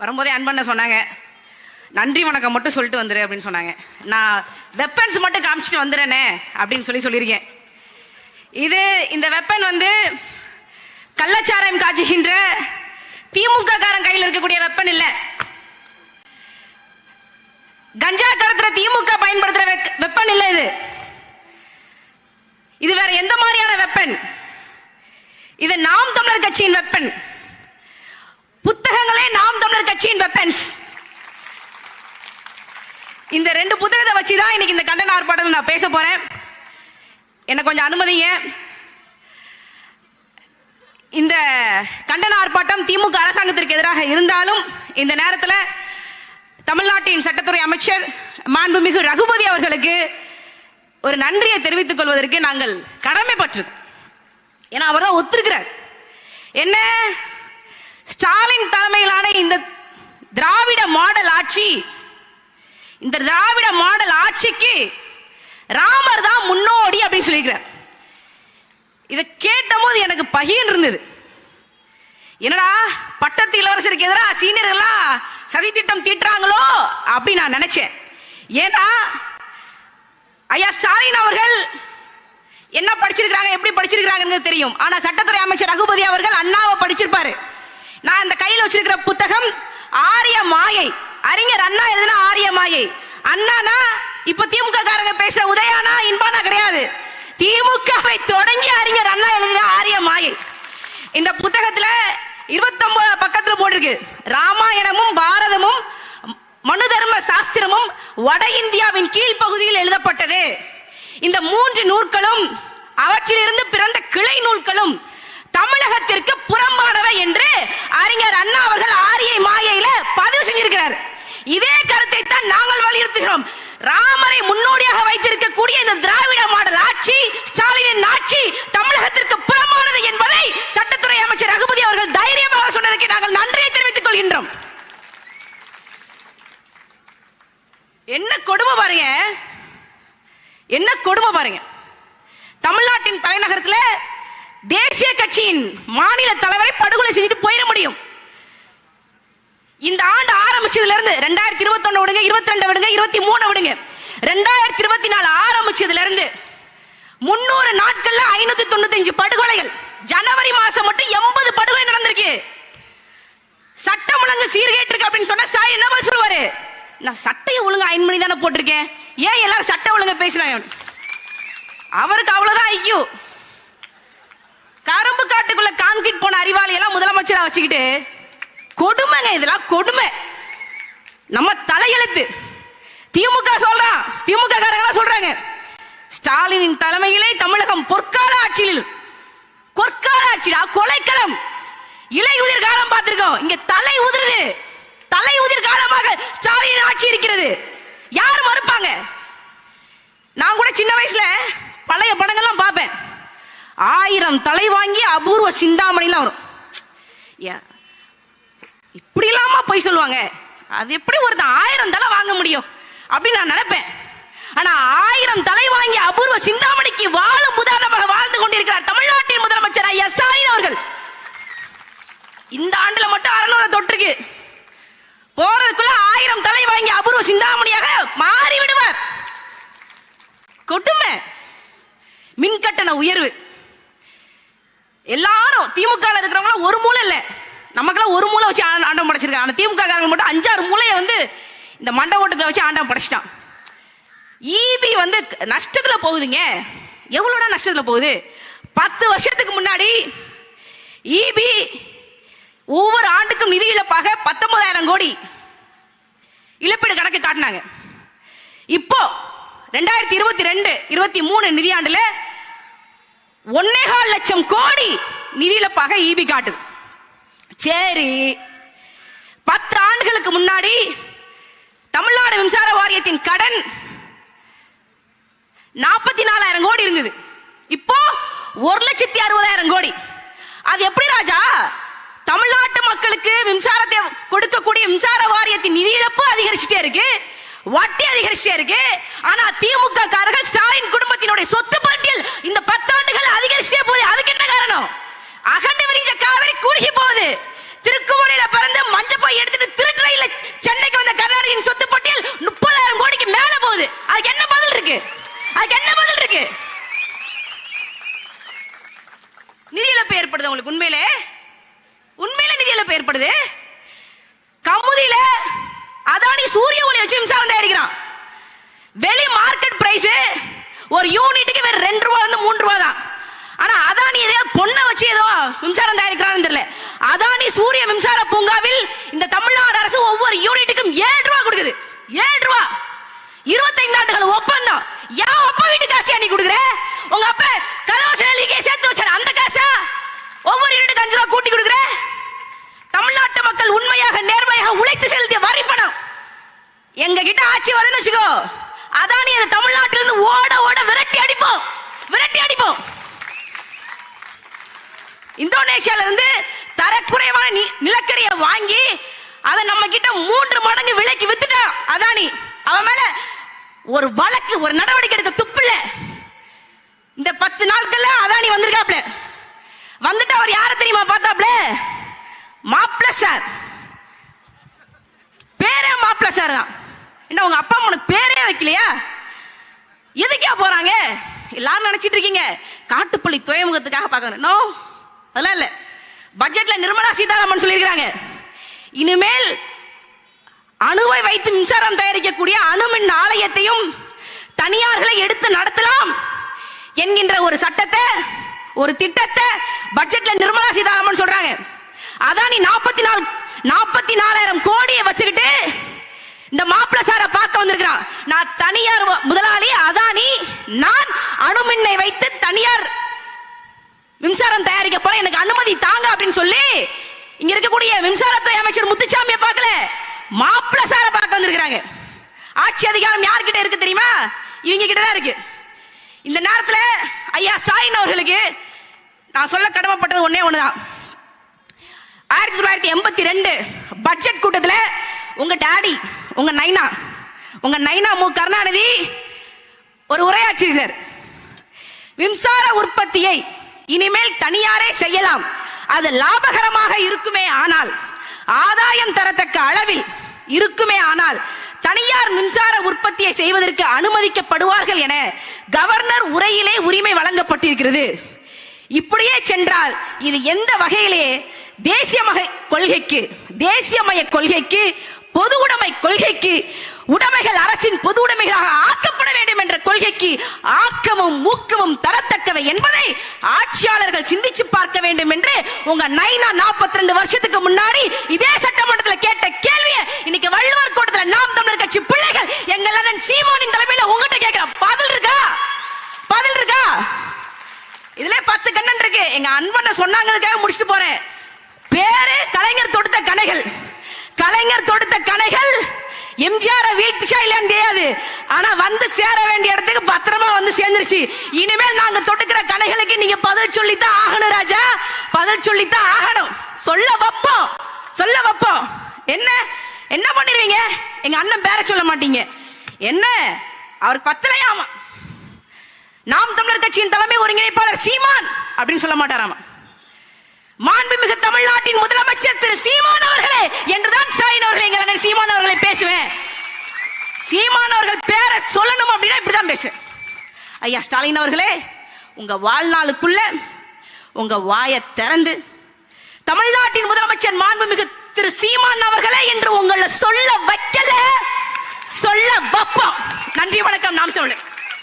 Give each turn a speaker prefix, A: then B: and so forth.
A: வரும்போதே அன்பண்ண சொன்னாங்க நன்றி வணக்கம் மட்டும் சொல்லிட்டு வந்துரு அப்படின்னு சொன்னாங்க. நான் வெப்பன்ஸ் மட்டும் காமிச்சிட்டு வந்துடுறேனே அப்படின்னு சொல்லி சொல்லியிருக்கேன். இது இந்த வெப்பன் வந்து கள்ளச்சாராயம் காய்ச்சுகின்ற திமுக காரன் கையில் இருக்கக்கூடிய வெப்பன் இல்ல. கஞ்சா கடத்துற திமுக பயன்படுத்துற வெப்பன் இல்ல இது. இது வேற எந்த மாதிரியான வெப்பன் இது நாம் தமிழர் கட்சியின் வெப்பன் 18 வெப்பன்ஸ் இந்த ரெண்டு புத்தகத்தை வச்சு இன்னைக்கு இந்த கண்டன ஆர்ப்பாட்டத்தில் நான் பேச போறேன். என்ன கொஞ்சம் அனுமதிங்க. இந்த கண்டன ஆர்ப்பாட்டம் திமுக அரசாங்கத்திற்கு எதிராக இருந்தாலும் இந்த நேரத்தில் தமிழ்நாட்டின் சட்டத்துறை அமைச்சர் மாண்புமிகு ரகுபதி அவர்களுக்கு ஒரு நன்றியை தெரிவித்துக் கொள்வதற்கு நாங்கள் கடமைப்பற்று ஏன்னா அவர் தான் ஒத்திருக்கிறார். என்ன? ஸ்டாலின் தலைமையிலான இந்த திராவிட மாடல் ஆட்சி. இந்த திராவிட மாடல் ஆட்சிக்கு ராமர் தான் முன்னோடி அப்படின்னு சொல்லியிருக்கிறார். இதை கேட்டபோது எனக்கு பகிர்ந்து இருந்தது. என்னடா பட்டத்து இளவரசருக்கு எதிராக சீனியர்கள்லாம் சதி திட்டம் தீட்டுறாங்களோ அப்படின்னு நான் நினைச்சேன். ஏன்னா ஐயா ஸ்டாலின் அவர்கள் என்ன படிச்சிருக்கிறாங்க எப்படி படிச்சிருக்காங்கன்னு தெரியும். ஆனா சட்டத்துறை அமைச்சர் ரகுபதி அவர்கள் அண்ணாவை படிச்சிருப்பாரு. நான் இந்த கையில் வச்சிருக்கிற புத்தகம் ஆரிய மாயை. அறிஞர் அண்ணா எழுதுனா ஆரிய மாயை. அண்ணானா இப்ப திமுக காரங்க பேச உதயானா இன்பானா கிடையாது. திமுகவை தொடங்கி அறிஞர் அண்ணா எழுதின ஆரிய மாயை. இந்த புத்தகத்துல 29 பக்கத்துல போட்டிருக்கு. ராமாயணமும் பாரதமும் மனு தர்ம சாஸ்திரமும் வட இந்தியாவின் கீழ்ப்பகுதியில் எழுதப்பட்டது. இந்த மூன்று நூல்களும் அவற்றிலிருந்து பிறந்த கிளை நூல்களும் தமிழகத்திற்கு புறம்பானவை என்று அறிஞர் அண்ணா அவர்கள் ஆரிய மாயையில பதிவு செஞ்சிருக்கிறார் இதே கருத்தை தான் நாங்கள் வலியுறுத்துகிறோம் ராமரை முன்னோடியாக வைத்திருக்கக்கூடிய இந்த திராவிட மாடல் ஆட்சி ஸ்டாலினின் ஆட்சி தமிழகத்திற்கு புறமானது என்பதை சட்டத்துறை அமைச்சர் ரகுபதி அவர்கள் தைரியமாக சொன்னதற்கு நாங்கள் நன்றியை தெரிவித்துக் கொள்கின்றோம். என்ன கொடுமை பாருங்க. என்ன கொடுமை பாருங்க. தமிழ்நாட்டின் தலைநகரத்தில் தேசிய கட்சியின் மாநில தலைவரை படுகொலை செய்துட்டு போயிட முடியும். இந்த ஆண்டு ஆரம்பிச்சதுல இருந்து ரெண்டாயிரத்தி இருபத்தி ஒண்ணு விடுங்க இருபத்தி ரெண்டு விடுங்க இருபத்தி மூணு விடுங்க. ரெண்டாயிரத்தி இருபத்தி நாலு ஆரம்பிச்சதுல இருந்து முன்னூறு நாட்கள்ல ஐநூத்தி தொண்ணூத்தி அஞ்சு படுகொலைகள். ஜனவரி மாசம் மட்டும் எண்பது படுகொலை நடந்திருக்கு. சட்டம் ஒழுங்கு சீர்கேட்டு இருக்கு அப்படின்னு சொன்னா ஸ்டாலின் என்ன பதில் சொல்லுவாரு? நான் சட்டையை ஒழுங்கு அயன் பண்ணி தானே போட்டிருக்கேன். ஏன் எல்லாரும் சட்ட ஒழுங்க பேசுறாங்க அவருக்கு அவ்வளவுதான் ஐக்கியூ கரும்பு காட்டுக்குள்ள கான்கிரீட் போன அறிவாளி எல்லாம் முதலமைச்சரா வச்சுக்கிட்டு கொடுமைங்க இதெல்லாம் கொடுமை. நம்ம தலையெழுத்து. திமுக சொல்றான் திமுக காரங்களா சொல்றாங்க. ஸ்டாலினின் தலைமையிலே தமிழகம் பொற்கால ஆட்சியில். பொற்கால ஆட்சியா கொலைக்களம். இலை உதிர் காலம் பார்த்திருக்கோம். இங்க தலை உதிருது. தலை உதிர் காலமாக ஸ்டாலின் ஆட்சி இருக்கிறது. யார் மறுப்பாங்க? நான் கூட சின்ன வயசுல பழைய படங்கள்லாம் பார்ப்பேன். ஆயிரம் தலை வாங்கி அபூர்வ சிந்தாமணிலாம் வரும். ஏ- இப்படி இல்லாம போய் சொல்லுவாங்க. அது எப்படி ஒருத்தன் ஆயிரம் தலை வாங்க முடியும்? அப்படின்னு நான் நினைப்பேன். ஆனா ஆயிரம் தலை வாங்கி அபூர்வ சிந்தாமணிக்கு வாழும் உதாரணமாக வாழ்ந்து கொண்டிருக்கிறார் தமிழ்நாட்டின் முதலமைச்சர் ஐயா ஸ்டாலின் அவர்கள். இந்த ஆண்டுல மட்டும் அறநூறு தொற்றுக்கு போறதுக்குள்ள ஆயிரம் தலை வாங்கி அபூர்வ சிந்தாமணியாக மாறி விடுவார் கொடுமை. மின் கட்டண உயர்வு. எல்லாரும் திமுக இருக்கிறவங்களும் ஒரு மூலம் இல்லை நமக்கெல்லாம் ஒரு மூளை வச்சு ஆண்டவன் ஆண்டம் படைச்சிருக்காங்க. ஆனா திமுக காரங்க மட்டும் அஞ்சாறு மூலையை வந்து இந்த மண்டபோட்டுக்கு வச்சு ஆண்டம் படைச்சிட்டான். ஈபி வந்து நஷ்டத்துல போகுதுங்க. எவ்வளோடா நஷ்டத்துல போகுது? பத்து வருஷத்துக்கு முன்னாடி ஈபி ஒவ்வொரு ஆண்டுக்கும் நிதி இழப்பாக பத்தொன்பதாயிரம் கோடி இழப்பீடு கணக்கு காட்டினாங்க. இப்போ ரெண்டாயிரத்தி இருபத்தி ரெண்டு இருபத்தி மூணு நிதியாண்டுல ஒன்னேகால் லட்சம் கோடி நிதி இழப்பாக ஈபி காட்டுது. சரி. பத்து ஆண்டுகளுக்கு முன்னாடி தமிழ்நாடு மின்சார வாரியத்தின் கடன் நாற்பத்தி நாலாயிரம் கோடி இருந்தது. இப்போ ஒரு லட்சத்தி அறுபதாயிரம் கோடி. அது எப்படி ராஜா? தமிழ்நாட்டு மக்களுக்கு மின்சாரத்தை கொடுக்கக்கூடிய மின்சார வாரியத்தின் நிதி இழப்பு அதிகரிச்சுட்டே இருக்கு. வட்டி அதிகரிச்சுட்டே இருக்கு. ஆனா திமுக காரர்கள் ஸ்டாலின் குடும்பத்தினுடைய சொத்து பட்டியல் இந்த பத்தாண்டுகள் அதிகரிச்சுட்டே போகுது. அதுக்கு என்ன காரணம்? அகண்டு விரிஞ்ச காவிரி குறுகி போகுது. திருக்குமரியில பிறந்து மஞ்ச போய் எடுத்துட்டு திருக்கடையில சென்னைக்கு வந்த கர்நாடகின் சொத்து பட்டியல் முப்பதாயிரம் கோடிக்கு மேல போகுது. அதுக்கு என்ன பதில் இருக்கு? அதுக்கு என்ன பதில் இருக்கு? நிதி இழப்பு ஏற்படுது உங்களுக்கு உண்மையிலே? உண்மையில நிதி இழப்பு ஏற்படுது. கமுதியில அதானி சூரிய ஒளி வச்சு மின்சாரம் தயாரிக்கிறான். வெளி மார்க்கெட் பிரைஸ் ஒரு யூனிட்டுக்கு வேற ரெண்டு ரூபா இருந்து மூன்று ரூபா தான் ஆனா அதானி ஏதோ பொண்ணை வச்சு ஏதோ மின்சாரம் தயாரிக்கிறான்னு தெரியல. அதானி சூரிய மின்சார பூங்காவில் இந்த தமிழ்நாடு அரசு ஒவ்வொரு யூனிட்டுக்கும் ஏழு ரூபா கொடுக்குது. ஏழு ரூபா. இருபத்தைந்து ஆண்டுகள் ஒப்பந்தம். ஏன் அப்பா வீட்டு காசு நீ கொடுக்குற? உங்க அப்பா கதவசலிக்கே சேர்த்து வச்சாரு. அந்த காசா? ஒவ்வொரு யூனிட்டுக்கு அஞ்சு ரூபா கூட்டி கொடுக்குற? தமிழ்நாட்டு மக்கள் உண்மையாக நேர்மையாக உழைத்து செலுத்திய வரி பணம். எங்க கிட்ட ஆட்சி வருதுன்னு வச்சுக்கோ. அதானி அந்த தமிழ்நாட்டில ஓட ஓட விரட்டி அடிப்போம். விரட்டி அடிப்போம். இந்தோனேஷியால இருந்து தரக்குறைவான நிலக்கரியை வாங்கி அதை நம்ம கிட்ட மூன்று மடங்கு விலைக்கு வித்துட்டான் அதானி? அவன் மேல ஒரு வழக்கு ஒரு நடவடிக்கை எடுக்க துப்பில்ல. இந்த பத்து நாட்கள்ல அதானி வந்திருக்காப்ல. வந்துட்டு அவர் யார தெரியுமா பார்த்தாப்ல? மாப்ள சார். பேரே மாப்ள சார் தான். என்ன உங்க அப்பா அம்மா உனக்கு பேரே வைக்கலையா? எதுக்கா போறாங்க? எல்லாரும் நினைச்சிட்டு இருக்கீங்க. காட்டுப்பள்ளி துறைமுகத்துக்காக பார்க்கணும் நோ. அதெல்லாம் இல்ல. பட்ஜெட்ல நிர்மலா சீதாராமன் சொல்லியிருக்கிறாங்க. இனிமேல் அணுவை வைத்து மின்சாரம் தயாரிக்கக்கூடிய அணுமின் ஆலயத்தையும் தனியார்களை எடுத்து நடத்தலாம் என்கின்ற ஒரு சட்டத்தை ஒரு திட்டத்தை பட்ஜெட்ல நிர்மலா சீதாராமன் சொல்றாங்க. அதானி நாற்பத்தி நாலு நாற்பத்தி நாலாயிரம் கோடியை வச்சுக்கிட்டு இந்த மாப்பிள சார பார்க்க வந்திருக்கிறான். நான் தனியார் முதலாளி அதானி நான் அணுமின்னை வைத்து தனியார் மின்சாரம் தயாரிக்க போறேன். எனக்கு அனுமதி தாங்க அப்படின்னு சொல்லி இங்க இருக்கக்கூடிய மின்சாரத்துறை அமைச்சர் முத்துசாமியை பார்க்கல மாப்பிள சார பார்க்க வந்திருக்கிறாங்க. ஆட்சி அதிகாரம் யார்கிட்ட இருக்கு தெரியுமா? இவங்க கிட்ட தான் இருக்கு. இந்த நேரத்துல ஐயா ஸ்டாலின் அவர்களுக்கு நான் சொல்ல கடமைப்பட்டது ஒன்னே ஒண்ணுதான். ஆயிரத்தி தொள்ளாயிரத்தி எண்பத்தி ரெண்டு பட்ஜெட் கூட்டத்துல உங்க டாடி உங்க நைனா உங்க நைனா மு. கருணாநிதி ஒரு உரையாற்றினார் மின்சார உற்பத்தியை இனிமேல் தனியாரே செய்யலாம். அது லாபகரமாக இருக்குமே ஆனால் ஆதாயம் தரத்தக்க அளவில் இருக்குமே ஆனால் தனியார் மின்சார உற்பத்தியை செய்வதற்கு அனுமதிக்கப்படுவார்கள் என கவர்னர் உரையிலே உரிமை வழங்கப்பட்டிருக்கிறது. இப்படியே சென்றால் இது எந்த வகையிலே தேசியமய கொள்கைக்கு தேசியமய கொள்கைக்கு பொது உடைமை கொள்கைக்கு உடைமைகள் அரசின் பொது உடைமைகளாக ஆக்கப்பட வேண்டும் என்ற கொள்கைக்கு ஆக்கமும் ஊக்கமும் தரத்தக்கவை என்பதை ஆட்சியாளர்கள் சிந்திச்சு பார்க்க வேண்டும் என்று உங்க நைனா 42 ரெண்டு வருஷத்துக்கு முன்னாடி இதே சட்டமன்றத்தில் கேட்ட கேள்வியை இன்னைக்கு வள்ளுவர் கூட்டத்தில் நாம் தமிழர் கட்சி பிள்ளைகள் எங்கள் அண்ணன் சீமோனின் தலைமையில உங்ககிட்ட கேட்கிற. பதில் இருக்கா? பதில் இருக்கா? இதுல பத்து கண்ணன் இருக்கு. எங்க அன்பனை சொன்னாங்கிறதுக்காக முடிச்சுட்டு போறேன். பேரு கலைஞர் தொடுத்த கணைகள். கலைஞர் தொடுத்த கணைகள் எம்ஜிஆர் வீழ்த்துச்சா இல்லையான்னு தெரியாது ஆனா வந்து சேர வேண்டிய இடத்துக்கு பத்திரமா வந்து சேர்ந்துருச்சு. இனிமேல் நாங்க தொட்டுக்கிற கணைகளுக்கு நீங்க பதில் சொல்லித்தான் ஆகணும் ராஜா. பதில் சொல்லித்தான் ஆகணும். சொல்ல வைப்போம். சொல்ல வைப்போம். என்ன? என்ன பண்ணிடுவீங்க? எங்க அண்ணன் பேர சொல்ல மாட்டீங்க. என்ன? அவர் பத்தலையாமா? நாம் தமிழர் கட்சியின் தலைமை ஒருங்கிணைப்பாளர் சீமான் அப்படின்னு சொல்ல மாட்டாராமா? மாண்புமிகு தமிழ்நாட்டின் முதலமைச்சர் திரு சீமான் அவர்களே! என்றுதான் ஸ்டாலின் அவர்கள் எங்கள் சீமான் அவர்களை பேசுவேன். சீமான் அவர்கள் பேரை சொல்லணும் அப்படின்னா இப்படிதான் பேசுவேன். ஐயா ஸ்டாலின் அவர்களே உங்க வாழ்நாளுக்குள்ள உங்க வாயை திறந்து தமிழ்நாட்டின் முதலமைச்சர் மாண்புமிகு திரு சீமான் அவர்களே என்று உங்களை சொல்ல வைக்கல சொல்ல வைப்போம். நன்றி வணக்கம். நாம் தமிழர்.